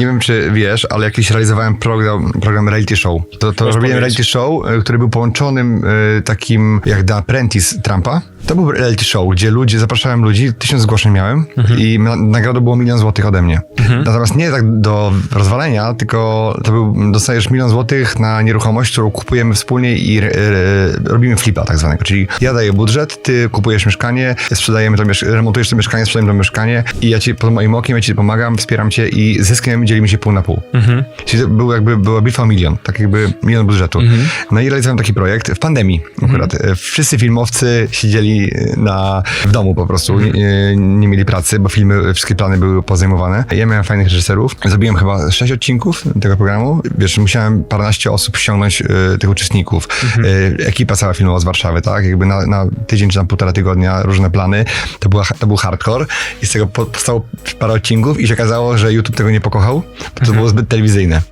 Nie wiem, czy wiesz, ale jakiś realizowałem program, program reality show. To, to robiłem powiedzieć. reality show, y, który był połączonym y, takim jak The Apprentice Trumpa. To był reality show, gdzie ludzie, zapraszałem ludzi, tysiąc zgłoszeń miałem i na, nagrodą było milion złotych ode mnie. Natomiast nie tak do rozwalenia, tylko to był, dostajesz milion złotych na nieruchomość, którą kupujemy wspólnie i e, e, robimy flipa tak zwanego. Czyli ja daję budżet, ty kupujesz mieszkanie, sprzedajemy to mieszkanie, remontujesz to mieszkanie, sprzedajemy to mieszkanie i ja ci pod moim okiem, ja ci pomagam, wspieram cię i zyskiem dzielimy się pół na pół. Czyli to był jakby, była bitwa o milion, tak jakby milion budżetu. No i realizowałem taki projekt w pandemii akurat. E, Wszyscy filmowcy siedzieli na, w domu po prostu, nie, nie mieli pracy, bo filmy, wszystkie plany były pozajmowane. Ja miałem fajnych reżyserów. Zrobiłem chyba sześć odcinków tego programu. Wiesz, musiałem paręnaście osób ściągnąć e, tych uczestników. E, ekipa cała filmowa z Warszawy, tak? Jakby na, na tydzień czy tam półtora tygodnia różne plany. To, była, to był hardcore i z tego po- powstało parę odcinków i się okazało, że YouTube tego nie pokochał, bo to było zbyt telewizyjne.